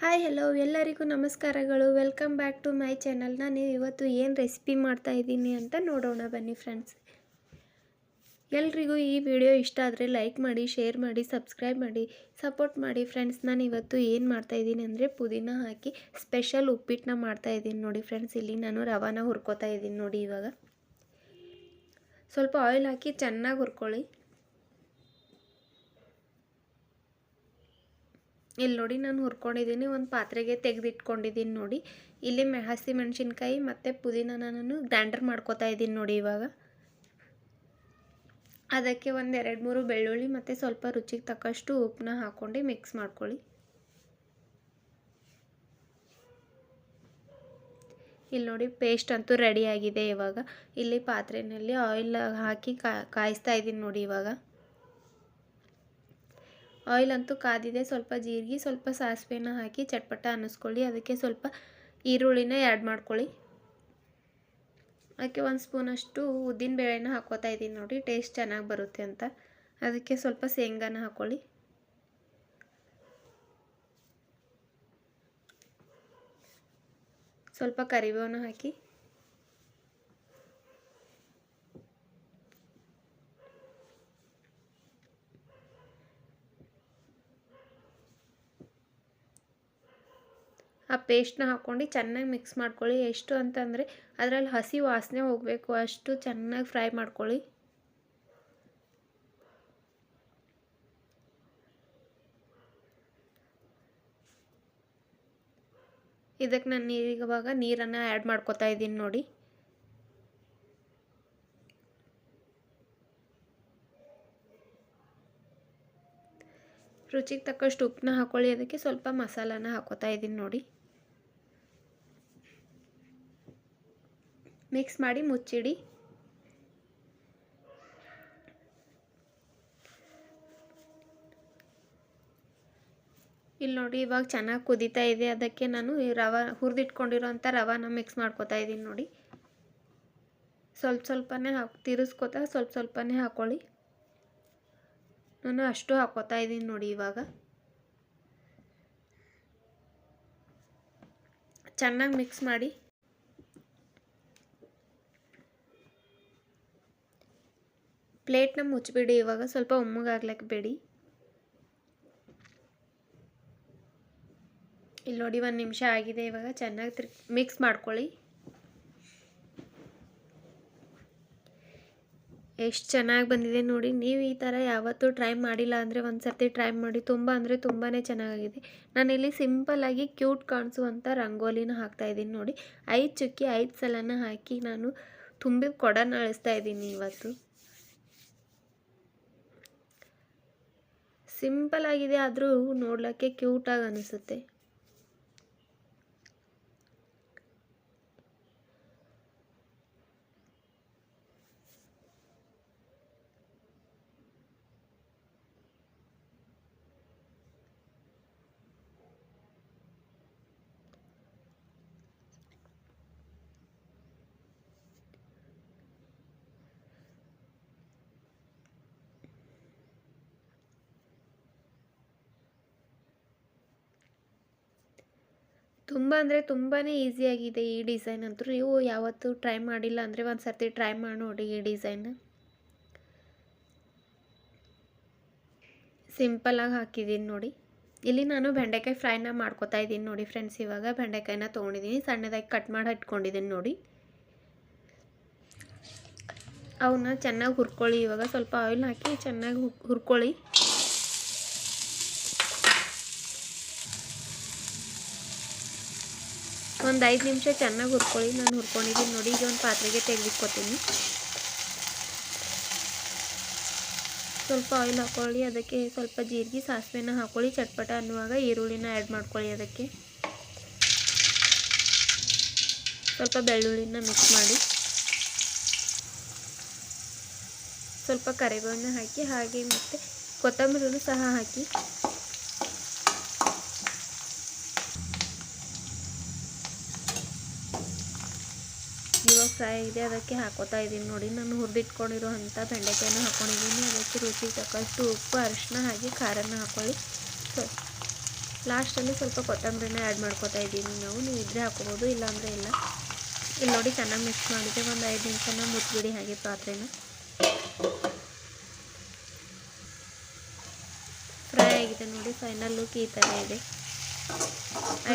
Hi hello ಎಲ್ಲರಿಗೂ ನಮಸ್ಕಾರಗಳು. Welcome back to my channel ನಾನು ಇವತ್ತು ಏನು ರೆಸಿಪಿ ಮಾಡ್ತಾ ಇದ್ದೀನಿ ಅಂತ ನೋಡೋಣ ಬನ್ನಿ ಫ್ರೆಂಡ್ಸ್ ಎಲ್ರಿಗೂ ಈ ವಿಡಿಯೋ ಇಷ್ಟ ಆದರೆ ಲೈಕ್ ಮಾಡಿ ಶೇರ್ ಮಾಡಿ ಸಬ್ಸ್ಕ್ರೈಬ್ ಮಾಡಿ ಸಪೋರ್ಟ್ ಮಾಡಿ ಫ್ರೆಂಡ್ಸ್ ನಾನು ಇವತ್ತು ಏನು ಮಾಡ್ತಾ ಇದ್ದೀನಿ ಅಂದರೆ ಪುದೀನ ಹಾಕಿ ಸ್ಪೆಷಲ್ ಉಪ್ಪಿಟ್ಟನ್ನ ಮಾಡ್ತಾ ಇದ್ದೀನಿ ನೋಡಿ ಫ್ರೆಂಡ್ಸ್ ಇಲ್ಲಿ ನಾನು ರವಾನ ಹುರ್ಕೋತಾ ಇದ್ದೀನಿ ನೋಡಿ ಇವಾಗ. ಸ್ವಲ್ಪ ಆಯಿಲ್ ಹಾಕಿ ಚೆನ್ನಾಗಿ ಹುರ್ಕೊಳ್ಳಿ. ಇಲ್ಲಿ ನೋಡಿ ನಾನು ಹುರ್ಕೊಂಡಿದ್ದೀನಿ ಒಂದು ಪಾತ್ರೆಗೆ ತೆಗೆದಿಟ್ಕೊಂಡಿದ್ದೀನಿ ನೋಡಿ. ಇಲ್ಲಿ ಮೆ ಹಸಿ ಮೆಣಸಿನ್ಕಾಯಿ ಮತ್ತು ಪುದೀನ ನಾನು ಗ್ರ್ಯಾಂಡರ್ ಮಾಡ್ಕೋತಾ ಇದ್ದೀನಿ ನೋಡಿ ಇವಾಗ. ಅದಕ್ಕೆ ಒಂದು ಎರಡು ಮೂರು ಬೆಳ್ಳುಳ್ಳಿ ಮತ್ತು ಸ್ವಲ್ಪ ರುಚಿಗೆ ತಕ್ಕಷ್ಟು ಉಪ್ಪನ್ನ ಹಾಕ್ಕೊಂಡು ಮಿಕ್ಸ್ ಮಾಡ್ಕೊಳ್ಳಿ. ಇಲ್ಲಿ ನೋಡಿ ಪೇಸ್ಟ್ ಅಂತೂ ರೆಡಿ ಆಗಿದೆ ಇವಾಗ. ಇಲ್ಲಿ ಪಾತ್ರೆಯಲ್ಲಿ ಆಯಿಲ್ ಹಾಕಿ ಕಾಯಿಸ್ತಾ ಇದ್ದೀನಿ ನೋಡಿ ಇವಾಗ. ಆಯಿಲ್ ಅಂತೂ ಕಾದಿದೆ. ಸ್ವಲ್ಪ ಜೀರಿಗೆ, ಸ್ವಲ್ಪ ಸಾಸಿವೆನ ಹಾಕಿ ಚಟ್ಪಟ ಅನ್ನಿಸ್ಕೊಳ್ಳಿ. ಅದಕ್ಕೆ ಸ್ವಲ್ಪ ಈರುಳ್ಳಿನ ಆ್ಯಡ್ ಮಾಡ್ಕೊಳ್ಳಿ. ಅದಕ್ಕೆ ಒಂದು ಸ್ಪೂನಷ್ಟು ಉದ್ದಿನ ಬೇಳೆನ ಹಾಕೋತಾ ಇದ್ದೀನಿ ನೋಡಿ ಟೇಸ್ಟ್ ಚೆನ್ನಾಗಿ ಬರುತ್ತೆ ಅಂತ. ಅದಕ್ಕೆ ಸ್ವಲ್ಪ ಶೇಂಗಾನ ಹಾಕ್ಕೊಳ್ಳಿ. ಸ್ವಲ್ಪ ಕರಿಬೇವನ್ನ ಹಾಕಿ. ಆ ಪೇಸ್ಟ್ನ ಹಾಕ್ಕೊಂಡು ಚೆನ್ನಾಗಿ ಮಿಕ್ಸ್ ಮಾಡ್ಕೊಳ್ಳಿ. ಎಷ್ಟು ಅಂತಂದರೆ ಅದರಲ್ಲಿ ಹಸಿ ವಾಸನೆ ಹೋಗಬೇಕು. ಅಷ್ಟು ಚೆನ್ನಾಗಿ ಫ್ರೈ ಮಾಡ್ಕೊಳ್ಳಿ. ಇದಕ್ಕೆ ನಾನು ಇವಾಗ ನೀರನ್ನು ಆ್ಯಡ್ ಮಾಡ್ಕೋತಾ ಇದ್ದೀನಿ ನೋಡಿ. ರುಚಿಗೆ ತಕ್ಕಷ್ಟು ಉಪ್ಪನ್ನ ಹಾಕೊಳ್ಳಿ. ಅದಕ್ಕೆ ಸ್ವಲ್ಪ ಮಸಾಲಾನ ಹಾಕೋತಾ ಇದ್ದೀನಿ ನೋಡಿ. ಮಿಕ್ಸ್ ಮಾಡಿ ಮುಚ್ಚಿಡಿ. ಇಲ್ಲಿ ನೋಡಿ ಇವಾಗ ಚೆನ್ನಾಗಿ ಕುದೀತಾ ಇದೆ. ಅದಕ್ಕೆ ನಾನು ಈ ರವೆ ಹುರಿದಿಟ್ಕೊಂಡಿರೋಂಥ ರವಾನ ಮಿಕ್ಸ್ ಮಾಡ್ಕೋತಾ ಇದ್ದೀನಿ ನೋಡಿ. ಸ್ವಲ್ಪ ಸ್ವಲ್ಪನೇ ಹಾಕಿ ತಿರುಸ್ಕೋತಾ ಸ್ವಲ್ಪ ಸ್ವಲ್ಪನೇ ಹಾಕ್ಕೊಳ್ಳಿ ನಾನು ಅಷ್ಟು ಹಾಕೋತಾ ಇದ್ದೀನಿ ನೋಡಿ ಇವಾಗ. ಚೆನ್ನಾಗಿ ಮಿಕ್ಸ್ ಮಾಡಿ. ಪ್ಲೇಟ್ನ ಮುಚ್ಚಿಬಿಡಿ, ಇವಾಗ ಸ್ವಲ್ಪ ಒಮ್ಮಗಾಗ್ಲಕ್ಕೆ ಬೇಡಿ ಇಲ್ಲಿ ನೋಡಿ ಒಂದು ನಿಮಿಷ ಆಗಿದೆ, ಇವಾಗ ಚೆನ್ನಾಗಿ ತಿರ್, ಮಿಕ್ಸ್ ಮಾಡ್ಕೊಳ್ಳಿ. ಎಷ್ಟು ಚೆನ್ನಾಗಿ ಬಂದಿದೆ ನೋಡಿ, ನೀವು ಈ ಥರ ಯಾವತ್ತೂ ಟ್ರೈ ಮಾಡಿಲ್ಲ ಅಂದರೆ ಒಂದು ಸರ್ತಿ ಟ್ರೈ ಮಾಡಿ, ತುಂಬ ಅಂದರೆ ತುಂಬಾ ಚೆನ್ನಾಗಿದೆ ನಾನಿಲ್ಲಿ ಸಿಂಪಲಾಗಿ ಕ್ಯೂಟ್ ಕಾಣಿಸುವಂಥ ರಂಗೋಲಿನ ಹಾಕ್ತಾ ಇದ್ದೀನಿ ನೋಡಿ. ಐದು ಚುಕ್ಕಿ, ಐದು ಸಲನ ಹಾಕಿ ನಾನು ತುಂಬಿ ಕೊಡನ ಅಳಿಸ್ತಾ ಇದ್ದೀನಿ ಇವತ್ತು. ಸಿಂಪಲ್ ಆಗಿದೆ ಆದರೂ ಕ್ಯೂಟ್ ಕ್ಯೂಟಾಗಿ ಅನಿಸುತ್ತೆ. ತುಂಬ ಅಂದರೆ ತುಂಬಾ ಈಸಿಯಾಗಿದೆ ಈ ಡಿಸೈನ್ ಅಂತೂ. ನೀವು ಯಾವತ್ತೂ ಟ್ರೈ ಮಾಡಿಲ್ಲ ಅಂದರೆ ಒಂದು ಸರ್ತಿ ಟ್ರೈ ಮಾಡಿ ನೋಡಿ ಈ ಡಿಸೈನ್. ಸಿಂಪಲಾಗಿ ಹಾಕಿದ್ದೀನಿ ನೋಡಿ. ಇಲ್ಲಿ ನಾನು ಬೆಂಡೆಕಾಯಿ ಫ್ರೈನ ಮಾಡ್ಕೋತಾ ಇದ್ದೀನಿ ನೋಡಿ ಫ್ರೆಂಡ್ಸ್, ಇವಾಗ ಬೆಂಡೆಕಾಯಿನ ತೊಗೊಂಡಿದ್ದೀನಿ. ಸಣ್ಣದಾಗಿ ಕಟ್ ಮಾಡಿ ಇಟ್ಕೊಂಡಿದ್ದೀನಿ ನೋಡಿ. ಅವನ್ನ ಚೆನ್ನಾಗಿ ಹುರ್ಕೊಳ್ಳಿ. ಇವಾಗ ಸ್ವಲ್ಪ ಆಯಿಲ್ ಹಾಕಿ ಚೆನ್ನಾಗಿ ಹುರ್ಕೊಳ್ಳಿ. ಒಂದು ಐದು ನಿಮಿಷ ಚೆನ್ನಾಗಿ ಹುರ್ಕೊಳ್ಳಿ. ನಾನು ಹುರ್ಕೊಂಡಿದ್ದೀನಿ ನೋಡಿ, ಈಗ ಒಂದು ಪಾತ್ರೆಗೆ ತೆಗೆದಿಟ್ಕೊತೀನಿ. ಸ್ವಲ್ಪ ಆಯಿಲ್ ಹಾಕ್ಕೊಳ್ಳಿ ಅದಕ್ಕೆ ಸ್ವಲ್ಪ ಜೀರಿಗೆ, ಸಾಸಿವೆನ ಹಾಕ್ಕೊಳ್ಳಿ ಚಟ್ಪಟ ಅನ್ನುವಾಗ ಈರುಳ್ಳಿನ ಆ್ಯಡ್ ಮಾಡ್ಕೊಳ್ಳಿ ಅದಕ್ಕೆ. ಸ್ವಲ್ಪ ಬೆಳ್ಳುಳ್ಳಿನ ಮಿಕ್ಸ್ ಮಾಡಿ. ಸ್ವಲ್ಪ ಕರಿಬೇವನ್ನ ಹಾಕಿ, ಹಾಗೆ ಮತ್ತು ಕೊತ್ತಂಬರಿನೂ ಸಹ ಹಾಕಿ ಇವಾಗ ಫ್ರೈ ಇದೆ, ಅದಕ್ಕೆ ಹಾಕೋತಾ ಇದ್ದೀನಿ ನೋಡಿ. ನಾನು ಹುರಿದಿಟ್ಕೊಂಡಿರೋ ಅಂಥ ಬೆಂಡೆಕಾಯನ್ನು ಹಾಕ್ಕೊಂಡಿದ್ದೀನಿ ಅದಕ್ಕೆ ರುಚಿ ತಕ್ಕಷ್ಟು ಉಪ್ಪು ಅರಿಶಿನ ಹಾಕಿ ಖಾರನ ಹಾಕ್ಕೊಳ್ಳಿ ಲಾಸ್ಟಲ್ಲಿ ಸ್ವಲ್ಪ ಕೊತ್ತಂಬರಿನ ಆ್ಯಡ್ ಮಾಡ್ಕೊತಾ ಇದ್ದೀನಿ ನಾವು. ನೀವು ಇದ್ರೆ ಹಾಕೋಬೋದು, ಇಲ್ಲಾಂದರೆ ಇಲ್ಲ. ಇಲ್ಲಿ ನೋಡಿ ಚೆನ್ನಾಗಿ ಮಿಕ್ಸ್ ಮಾಡಿದೆ. ಒಂದು ಐದು ನಿಮಿಷನ ಮುಚ್ಚಿಬಿಡಿ ಹಾಗೆ ಪಾತ್ರೆನ. ಫ್ರೈ ಆಗಿದೆ ನೋಡಿ ಫೈನಲ್ ಲುಕ್ ಈ ಥರ ಇದೆ.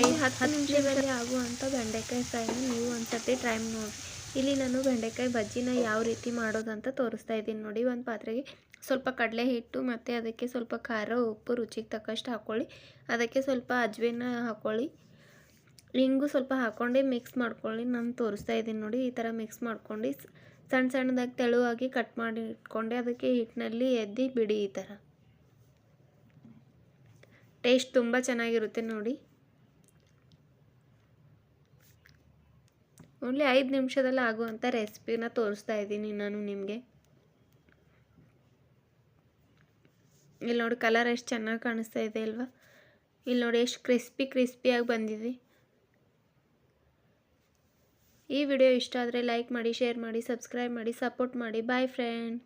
ಐದು ಹತ್ತು ನಿಮಿಷದಲ್ಲಿ ಆಗುವಂಥ ಬೆಂಡೆಕಾಯಿ ಫ್ರೈನ ನೀವು ಒಂದ್ಸತಿ ಟ್ರೈ ನೋಡಿ ಇಲ್ಲಿ ನಾನು ಬೆಂಡೆಕಾಯಿ ಬಜ್ಜಿನ ಯಾವ ರೀತಿ ಮಾಡೋದಂತ ತೋರಿಸ್ತಾ ಇದ್ದೀನಿ ನೋಡಿ. ಒಂದು ಪಾತ್ರೆಗೆ ಸ್ವಲ್ಪ ಕಡಲೆ ಹಿಟ್ಟು ಮತ್ತು ಅದಕ್ಕೆ ಸ್ವಲ್ಪ ಖಾರ ಉಪ್ಪು ರುಚಿಗೆ ತಕ್ಕಷ್ಟು ಹಾಕ್ಕೊಳ್ಳಿ ಅದಕ್ಕೆ ಸ್ವಲ್ಪ ಅಜ್ವೇನ ಹಾಕ್ಕೊಳ್ಳಿ ಹಿಂಗು ಸ್ವಲ್ಪ ಹಾಕ್ಕೊಂಡು ಮಿಕ್ಸ್ ಮಾಡ್ಕೊಳ್ಳಿ ನಾನು ತೋರಿಸ್ತಾ ಇದ್ದೀನಿ ನೋಡಿ. ಈ ಥರ ಮಿಕ್ಸ್ ಮಾಡ್ಕೊಂಡು ಸಣ್ಣ ಸಣ್ಣದಾಗಿ ತೆಳುವಾಗಿ ಕಟ್ ಮಾಡಿ ಇಟ್ಕೊಂಡೆ ಅದಕ್ಕೆ ಹಿಟ್ಟಿನಲ್ಲಿ ಎದ್ದಿ ಬಿಡಿ ಈ ಥರ. ಟೇಸ್ಟ್ ತುಂಬ ಚೆನ್ನಾಗಿರುತ್ತೆ ನೋಡಿ. ಓನ್ಲಿ ಐದು ನಿಮಿಷದಲ್ಲಿ ಆಗುವಂಥ ರೆಸಿಪಿನ ತೋರಿಸ್ತಾ ಇದ್ದೀನಿ ನಾನು ನಿಮಗೆ. ಇಲ್ಲಿ ನೋಡಿ ಕಲರ್ ಎಷ್ಟು ಚೆನ್ನಾಗಿ ಕಾಣಿಸ್ತಾ ಇದೆ ಅಲ್ವಾ? ಇಲ್ಲಿ ನೋಡಿ ಎಷ್ಟು ಕ್ರಿಸ್ಪಿ ಕ್ರಿಸ್ಪಿಯಾಗಿ ಬಂದಿದೆ. ಈ ವಿಡಿಯೋ ಇಷ್ಟ ಆದರೆ ಲೈಕ್ ಮಾಡಿ, ಶೇರ್ ಮಾಡಿ, ಸಬ್ಸ್ಕ್ರೈಬ್ ಮಾಡಿ, ಸಪೋರ್ಟ್ ಮಾಡಿ. Bye friends